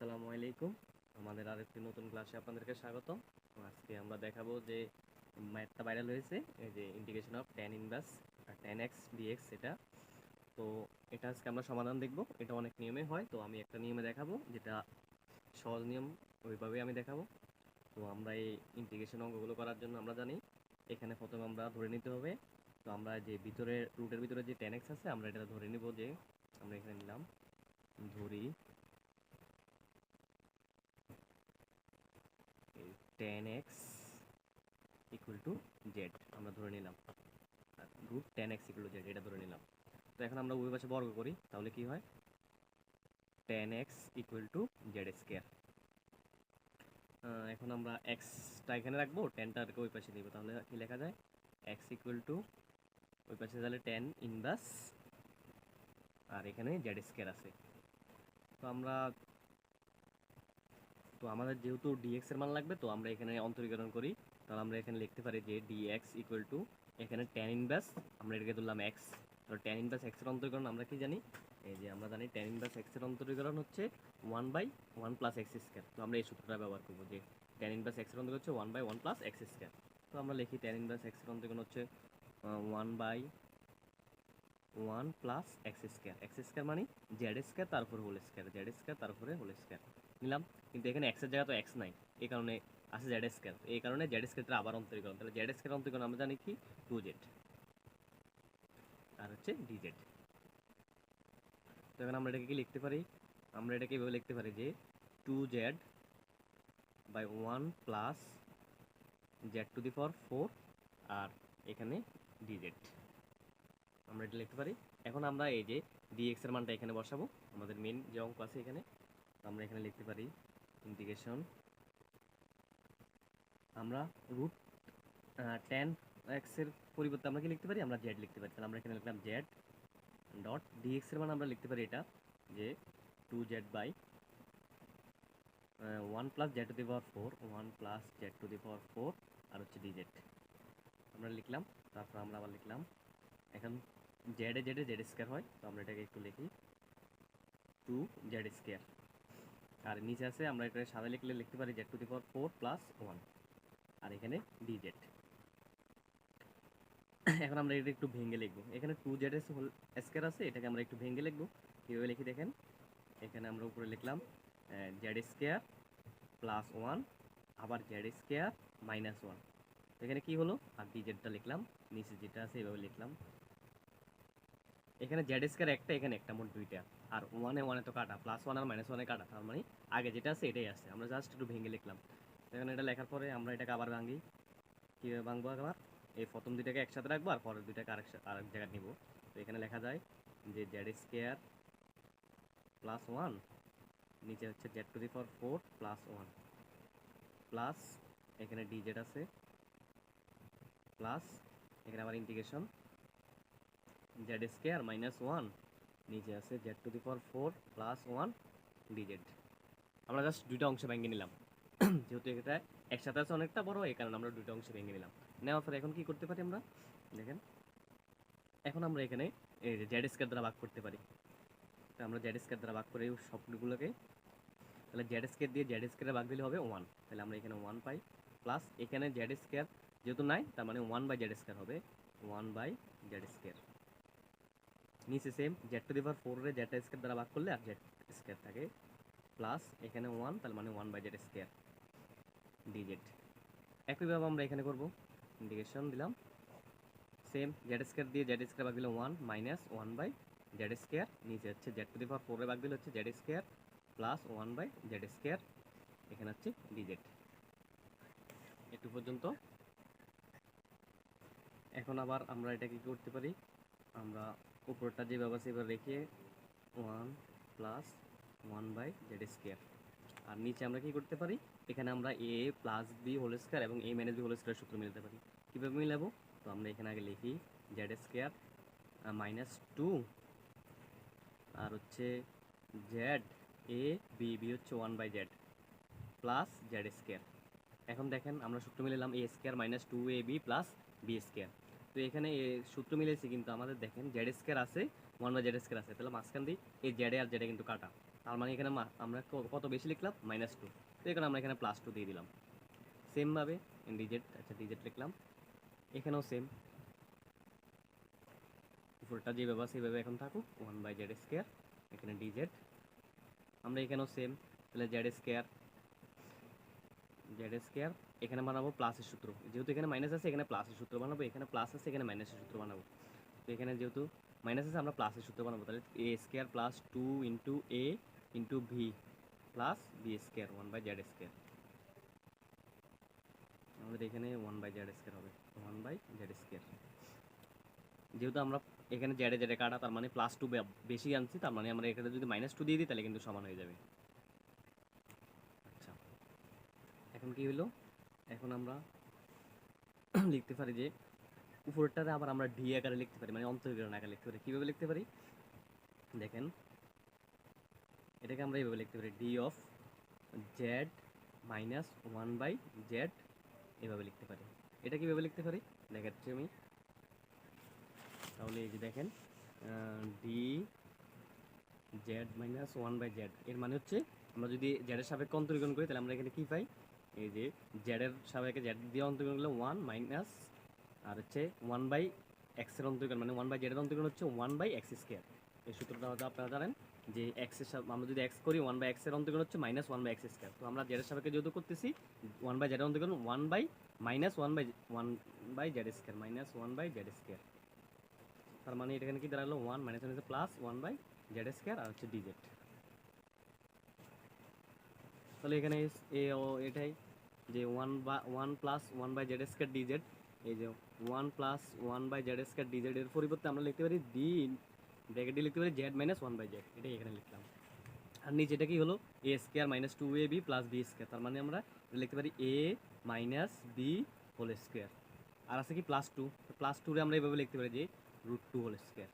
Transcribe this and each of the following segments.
আসসালামু আলাইকুম। আমাদের আরেকটি নতুন ক্লাসে আপনাদেরকে স্বাগতম। আজকে আমরা দেখাবো যে ম্যাথটা ভাইরাল হয়েছে, এই যে integration of tan inverse tan X D X এটা। তো এটা আজকে আমরা সমাধান দেখব। এটা অনেক নিয়মে হয়, তো আমি একটা নিয়মে দেখাবো, যেটা সহজ নিয়ম ওইভাবে আমি দেখাবো। তো আমরা এই ইন্টিগ্রেশন অঙ্কগুলো করার জন্য আমরা জানি, এখানে প্রথমে আমরা ধরে নিতে হবে। তো আমরা যে ভিতরে রুটের ভিতরে যে টেন এক্স আছে, আমরা এটা ধরে নিব যে, আমরা এখানে নিলাম, ধরি tan X equal to Z আমরা ধরে নিলাম। Root tan X equal Z এটা ধরে নিলাম। তো এখন আমরা উভয় পাশে বর্গ করি, তাহলে কি হয়? Tan X equal to Z square এখন আমরা এক্সটা এখানে রাখব টেনটাকে ওই পাশে দিব, তাহলে কি লেখা যায়? এক্স ইকুয়াল টু ওই পাশে তাহলে টেন ইনভার্স আর এখানে জেড স্কোয়ার আছে। তো আমরা তো আমাদের যেহেতু ডিএক্স এর মান লাগবে, তো আমরা এখানে অন্তরীকরণ করি। তাহলে আমরা এখানে লিখতে পারি যে ডিএক্স ইকুয়াল টু এখানে টেন ইনভার্স আমরা এটাকে ধরলাম এক্স তো টেন ইনভার্স এক্সের অন্তরীকরণ আমরা কি জানি? এই যে আমরা জানি টেন ইনভার্স এক্সের অন্তরীকরণ হচ্ছে one by one plus x square তো আমরা এই সূত্রটা ব্যবহার করব যে টেন ইনভার্স এক্সের অন্তর্গত হচ্ছে one by one plus x square তো আমরা লিখি টেন ইনভার্স এক্সের অন্তরীকরণ হচ্ছে one by one plus x square x square মানে জেড স্কোয়ার তারপর হোল স্কোয়ার জেড স্কোয়ার তারপরে হোল স্কোয়ার নিলাম, কিন্তু এখানে এক্সের জায়গা তো এক্স নাই। এই কারণে আছে জেড স্কোয়ার এই কারণে জেড স্কোয়ারটা আবার অন্তরীকরণ। তাহলে জেড স্কোয়ার অন্তরীকরণ আমরা জানি কি? টু জেড আর হচ্ছে ডিজেড তো এখন আমরা এটাকে কি লিখতে পারি? আমরা এটাকে এভাবে লিখতে পারি যে two z by one plus z to the power four আর এখানে ডিজেড আমরা এটা লিখতে পারি। এখন আমরা এই যে ডিএক্স এর মানটা এখানে বসাবো। আমাদের মেন যে অঙ্ক আছে এখানে আমরা এখানে লিখতে পারি ইন্টিগ্রেশন আমরা রুট টেন এক্সের পরিবর্তে আমরা কি লিখতে পারি? আমরা জেড লিখতে পারি। তাহলে আমরা এখানে লিখলাম জেড ডট ডিএক্স এর মান আমরা লিখতে পারি এটা যে two z by one plus z to the power four one plus z to the power four আর হচ্ছে ডিজেড আমরা লিখলাম, তারপর আমরা আবার লিখলাম, এখন জেডে জেডে জেড স্কোয়ার হয়, তো আমরা এটাকে একটু লিখি। টু জেড স্কোয়ার আর নিচে আছে, আমরা এখানে সাদা লিখলে লিখতে পারি z to the power four plus one আর এখানে ডি জেড এখন আমরা এটা একটু ভেঙে লিখব। এখানে two z s whole square আছে, এটাকে আমরা একটু ভেঙে লিখব। কীভাবে লিখি দেখেন? এখানে আমরা উপরে লিখলাম জেড স্কোয়ার প্লাস ওয়ান আবার জেড স্কোয়ার মাইনাস ওয়ান এখানে কি হলো? আর ডি জেডটা লিখলাম, নিচে যেটা আছে এভাবে লিখলাম। এখানে জেড স্কোয়ার একটা, এখানে একটা, মোট দুইটা। আর ওয়ানে ওয়ানে তো কাটা প্লাস ওয়ান আর মাইনাস ওয়ানে কাটা, তার মানে আগে যেটা আছে এটাই আছে। আমরা জাস্ট একটু ভেঙে লিখলাম। এখানে এটা লেখার পরে আমরা এটাকে আবার ভাঙি। কীভাবে ভাঙবো আবার এই প্রথম দুইটাকে একসাথে রাখব আর পরের দুইটাকে আরেক আরেক জায়গায় নিব। তো এখানে লেখা যায় যে জেড স্কোয়ার প্লাস ওয়ান নিচে হচ্ছে z to the power four plus one plus এখানে ডি জেড আছে। প্লাস এখানে আবার integration z square minus one নিচে আছে z to the power four plus one d z আমরা জাস্ট দুইটা অংশ ভেঙে নিলাম। যেহেতু এটা একসাথে আছে অনেকটা বড়, এই কারণে আমরা দুইটা অংশ ভেঙে নিলাম। নেওয়ার পরে এখন কি করতে পারি আমরা? দেখেন। এখন আমরা এখানে এই যে জেড স্কোয়ার দ্বারা ভাগ করতে পারি। তো আমরা জেড স্কোয়ার দ্বারা ভাগ করে সবগুলোকে, তাহলে জেড স্কোয়ার দিয়ে জেড স্কোয়ারে ভাগ দিলে হবে ওয়ান তাহলে আমরা এখানে ওয়ান পাই। প্লাস এখানে জেড স্কোয়ার যেহেতু নাই, তার মানে ওয়ান বাই জেড স্কোয়ার হবে। ওয়ান বাই জেড স্কোয়ার নিচে same z to the power ফোরে জেড স্কোয়ার দ্বারা ভাগ করলে আর জেড স্কোয়ার থাকে প্লাস এখানে ওয়ান তার মানে one by z square d z একইভাবে আমরা এখানে করব ইন্ডিকেশন দিলাম। সেম জেড স্কোয়ার দিয়ে জেড স্কোয়ার ভাগ দিলে one minus one by z square নিচে হচ্ছে জেড টু দি পাওয়ার ফোরে ভাগ দিলে হচ্ছে z square plus one by z square এখানে হচ্ছে ডিজেড একটু পর্যন্ত। এখন আবার আমরা এটা কি করতে পারি? আমরা উপরটা যে ব্যবস্থা এবার রেখে one plus one by z square আর নিচে আমরা কি করতে পারি? এখানে আমরা a plus b whole square এবং a minus b whole square সূত্র মিলাতে পারি। কীভাবে মিলাবো? তো আমরা এখানে আগে লিখি জেড স্কোয়ার মাইনাস টু আর হচ্ছে জেড এ বি বি হচ্ছে one by z plus z square এখন দেখেন, আমরা সূত্র মিলালাম a square minus two a b plus b square তো এখানে সূত্র মিলেছি কিন্তু আমাদের দেখেন জেড স্কোয়ার আছে ওয়ান বাই জেড স্কোয়ার আছে। তাহলে মাঝখান দিয়ে এই জেডে আর জেডে কিন্তু কাটা। তার মানে এখানে আমরা কত বেশি লিখলাম? মাইনাস টু তো এখানে আমরা এখানে প্লাস টু দিয়ে দিলাম। সেমভাবে ডিজেট আচ্ছা ডিজেট লিখলাম। এখানেও সেম উপরটা যেভাবে সেভাবে এখন থাকুক। ওয়ান বাই জেড স্কোয়ার এখানে ডিজেড আমরা এখানেও সেম তাহলে জেড স্কোয়ার জেড স্কোয়ার এখানে বানাবো প্লাসের সূত্র। যেহেতু এখানে মাইনাস আছে, এখানে প্লাসের সূত্র বানাবো, এখানে প্লাস আছে, এখানে মাইনাসের সূত্র বানাবো। তো এখানে যেহেতু মাইনাস আছে, আমরা প্লাসের সূত্র বানাবো। তাহলে a square plus two into a into b plus b square one by z square আমাদের এখানে ওয়ান বাই জেড স্কোয়ার হবে ওয়ান বাই জেড স্কোয়ার যেহেতু আমরা এখানে জেডে জেডে কাটা, তার মানে প্লাস টু বেশি আনছি, তার মানে আমরা এখানে যদি মাইনাস টু দিয়ে দিই, তাহলে কিন্তু সমান হয়ে যাবে। আচ্ছা। এখন কি হলো? এখন আমরা লিখতে পারি যে উপরটাতে আবার আমরা ডি আকারে লিখতে পারি মানে অন্তরীকরণ আকারে লিখতে পারি। কীভাবে লিখতে পারি? দেখেন, এটাকে আমরা এইভাবে লিখতে পারি d of z minus one by z এভাবে লিখতে পারি। এটা কীভাবে লিখতে পারি? দেখাচ্ছি আমি। তাহলে এই যে দেখেন d z minus one by z এর মানে হচ্ছে আমরা যদি জেডের সাপেক্ষে অন্তরীকরণ করি, তাহলে আমরা এখানে কী পাই? এই যে জেডের সাপেক্ষে জেড দিয়ে অন্তরীকরণ করলে ওয়ান মাইনাস আর হচ্ছে ওয়ান বাই এক্সের অন্তরীকরণ মানে ওয়ান বাই জেডের অন্তরীকরণ হচ্ছে ওয়ান বাই এক্স স্কোয়ার এই সূত্রটা হয়তো আপনারা জানেন যে এক্সের সাথে আমরা যদি এক্স করি ওয়ান বাই এক্সের অন্তরীকরণ হচ্ছে minus one by X square তো আমরা জেডের সাপেক্ষে যেহেতু করতেছি ওয়ান বাই জেডের অন্তরীকরণ one by minus one by one by z square minus one by z square তার মানে এখানে কি দাঁড়াল one minus plus one by z square আর হচ্ছে ডিজেড তাহলে এখানে এ, ও, এটাই। যে ওয়ান বা one plus one by z square d z এই যে one plus one by z square d z এর পরিবর্তে আমরা লিখতে পারি ডি ব্র্যাকেট দিয়ে লিখতে পারি z minus one by z এটাই এখানে লিখলাম। আর নিচে এটা কি হলো? A square minus two a b plus b square তার মানে আমরা লিখতে পারি a minus b whole square আর আছে কি প্লাস টু প্লাস টুরে আমরা এভাবে লিখতে পারি যে রুট টু হোল স্কোয়ার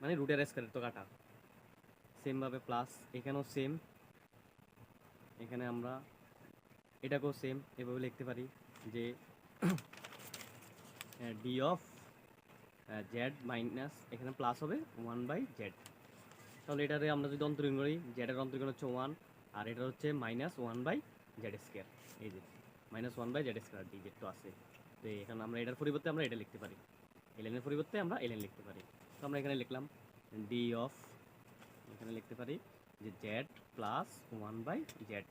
মানে রুটের স্কোয়ারের তো কাটা। সেমভাবে প্লাস এখানেও সেম এখানে আমরা এটাকেও সেম এভাবে লিখতে পারি যে ডি অফ জেড মাইনাস এখানে প্লাস হবে ওয়ান বাই জেড তাহলে এটারে আমরা যদি অন্তরীণ করি জেডের অন্তরীণ হচ্ছে ওয়ান আর এটা হচ্ছে minus one by z square এই যে minus one by z square d z তো আছে। তো এখানে আমরা এটার পরিবর্তে আমরা এটা লিখতে পারি। এলেনের পরিবর্তে আমরা এলেন লিখতে পারি। তো আমরা এখানে লিখলাম ডি অফ এখানে লিখতে পারি যে z plus one by z.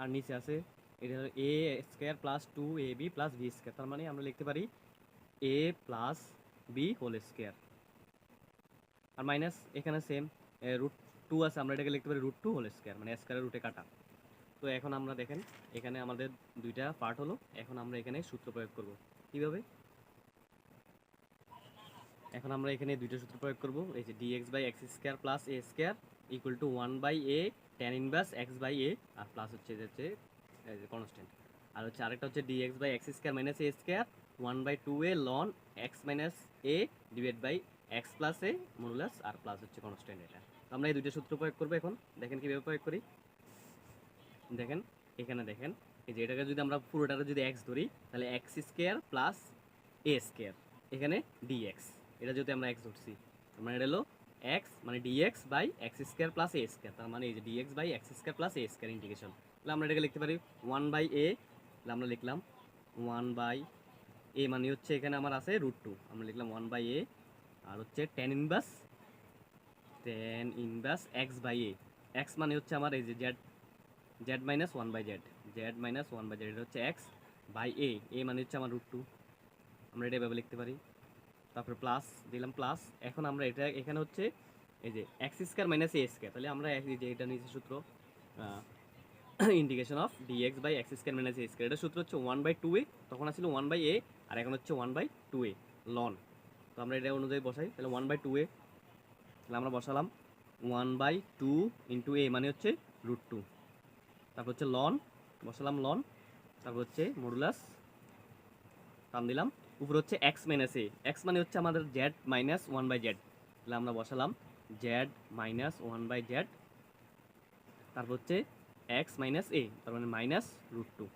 আর নিচে আছে, এটা হলো a square plus two a b plus b square, তার মানে আমরা লিখতে পারি a plus b whole square. R minus এখানে সেম রুট টু আছে, আমরা এটাকে লিখতে পারি রুট টু হোল স্কোয়ার মানে স্কোয়ারের রুটে কাটা। তো এখন আমরা দেখেন, এখানে আমাদের দুইটা পার্ট হলো, এখন আমরা এখানে সূত্র প্রয়োগ করব। কীভাবে? এখন আমরা এখানে দুইটা সূত্র প্রয়োগ করব। এই যে d x by x square plus a square equal to one by a tan inverse x by a R plus হচ্ছে যে হচ্ছে কনস্ট্যান্ট আর হচ্ছে আরেকটা হচ্ছে d x by x square minus a square one by two a ln x minus a divide by x plus a modulus R plus হচ্ছে constant এটা। তো আমরা এই দুইটা সূত্র প্রয়োগ করব এখন। দেখেন কীভাবে প্রয়োগ করি। দেখেন, এখানে দেখেন, এই যে এটাকে যদি আমরা পুরোটাকে যদি এক্স ধরি, তাহলে x square plus a square এখানে ডিএক্স এটা যদি আমরা এক্স ধরছি, তার মানে এটা হলো এক্স মানে d x by x square plus a square তার মানে এই যে d x by x square plus a square integration তাহলে আমরা এটাকে লিখতে পারি ওয়ান বাই এ তাহলে আমরা লিখলাম ওয়ান বাই এ মানে হচ্ছে এখানে আমার আছে রুট টু আমরা লিখলাম ওয়ান বাই এ আর হচ্ছে tan inverse tan inverse x by a x মানে হচ্ছে আমার এই যে z z minus one by z z minus one by z এটা হচ্ছে এক্স বাই এ এ মানে হচ্ছে আমার রুট টু আমরা এটা এভাবে লিখতে পারি। তারপরে প্লাস দিলাম প্লাস এখন আমরা এটা, এখানে হচ্ছে এই যে x square minus a square তাহলে আমরা যে এটা নিচে সূত্র indication of d x by x square minus a square এটা সূত্র হচ্ছে ওয়ান বাই টু এ তখন আসছিল ওয়ান বাই এ আর এখন হচ্ছে one by two a ln তো আমরা এটা অনুযায়ী বসাই, তাহলে ওয়ান বাই টু এ তাহলে আমরা বসালাম one by two into a মানে হচ্ছে রুট টু তারপর হচ্ছে লন বসালাম লন তারপর হচ্ছে মডুলাস টান দিলাম। উপরে হচ্ছে এক্স মাইনাস এ এক্স মানে হচ্ছে আমাদের z minus one by z তাহলে আমরা বসালাম z minus one by z তারপর হচ্ছে এক্স মাইনাস এ তার মানে মাইনাস রুট টু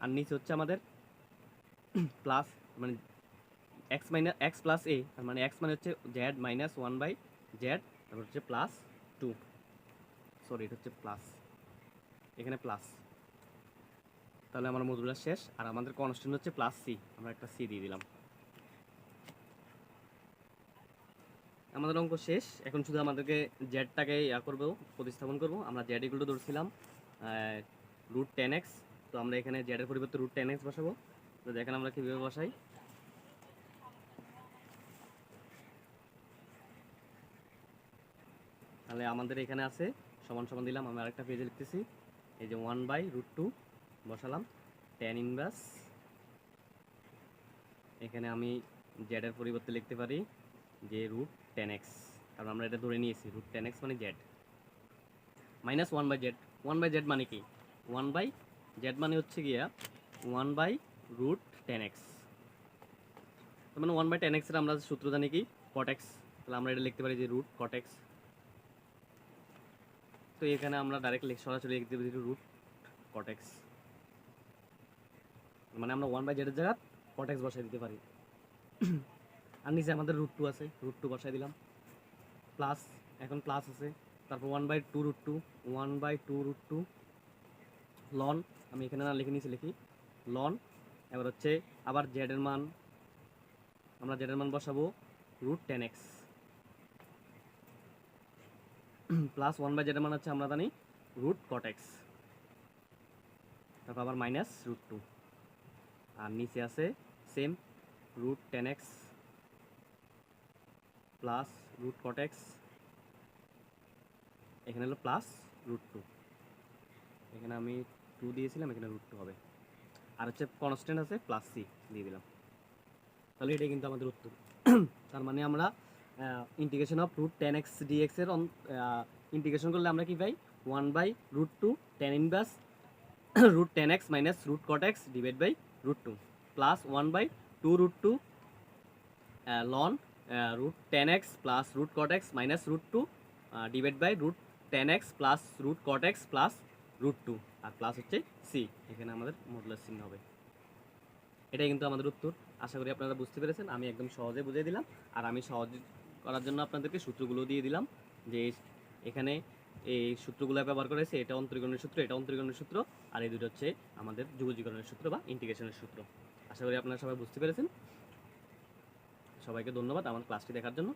আর নিচে হচ্ছে আমাদের প্লাস মানে x minus x plus a তার মানে এক্স মানে হচ্ছে z minus one by z তারপর হচ্ছে প্লাস টু সরি এটা হচ্ছে প্লাস এখানে প্লাস তাহলে আমার মডুলার শেষ। আর আমাদের কনস্ট্যান্ট হচ্ছে প্লাস সি আমরা একটা সি দিয়ে দিলাম। আমাদের অঙ্ক শেষ। এখন শুধু আমাদেরকে জেডটাকে ইয়া করব, প্রতিস্থাপন করব। আমরা জেড এগুলো ধরছিলাম রুট টেন এক্স তো আমরা এখানে জেডের পরিবর্তে রুট টেন এক্স বসাবো। তো দেখেন আমরা কীভাবে বসাই। তাহলে আমাদের এখানে আছে, সমান সমান দিলাম। আমি আরেকটা পেজে লিখতেছি। এই যে ওয়ান বাই রুট টু বসালাম। টেন ইনভার্স এখানে আমি জেডের পরিবর্তে লিখতে পারি যে রুট টেন এক্স কারণ আমরা এটা ধরে নিয়েছি রুট টেন এক্স মানে z minus one by z one by z মানে কি? ওয়ান বাই জেড মানে হচ্ছে গিয়া one by root tan x মানে ওয়ান বাই টেন এক্সের আমরা সূত্র জানি কি? কটেক্স তাহলে আমরা এটা লিখতে পারি যে রুট কটেক্স তো এখানে আমরা ডাইরেক্ট সরাসরি লিখতে পারি রুট কটেক্স মানে আমরা ওয়ান বাই জেডের জায়গা কটেক্স বসাই দিতে পারি। আর নিচে আমাদের রুট টু আছে রুট টু বসাই দিলাম। প্লাস এখন প্লাস আছে। তারপর one by two root two one by two root two ln আমি এখানে না লিখে নিয়েছি, লিখি। লন এবার হচ্ছে আবার জেডের মান। আমরা জেডের মান বসাবো root tan x plus one by জেডের মান হচ্ছে আমরা জানি রুট কট এক্স তারপর আবার মাইনাস রুট টু আর নিচে আছে same root tan x plus root cot x এখানে হলো প্লাস রুট টু এখানে আমি টু দিয়েছিলাম, এখানে রুট টু হবে। আর হচ্ছে কনস্ট্যান্ট আছে প্লাস সি দিয়ে দিলাম। তাহলে এটাই কিন্তু আমাদের উত্তর। তার মানে আমরা integration of root tan x d x এর ইন্টিগ্রেশন করলে আমরা কি পাই? One by root two tan inverse root tan x minus root cot x divide by root two plus one by two root two ln root tan x plus root cot x minus root two divide by root tan x plus root cot x plus root two R plus হচ্ছে c এখানে আমাদের modular চিহ্ন হবে। এটাই কিন্তু আমাদের উত্তর। আশা করি আপনারা বুঝতে পেরেছেন। আমি একদম সহজে বুঝিয়ে দিলাম। আর আমি সহজ করার জন্য আপনাদেরকে সূত্রগুলো দিয়ে দিলাম যে এখানে এই সূত্রগুলো ব্যবহার করেছে এটা অন্তরীকরণের সূত্র, এটা অন্তরীকরণের সূত্র, আর এই দুটো হচ্ছে আমাদের যুগজীকরণের সূত্র বা ইন্টিগ্রেশনের সূত্র। আশা করি আপনারা সবাই বুঝতে পেরেছেন। সবাইকে ধন্যবাদ আমার ক্লাসটি দেখার জন্য।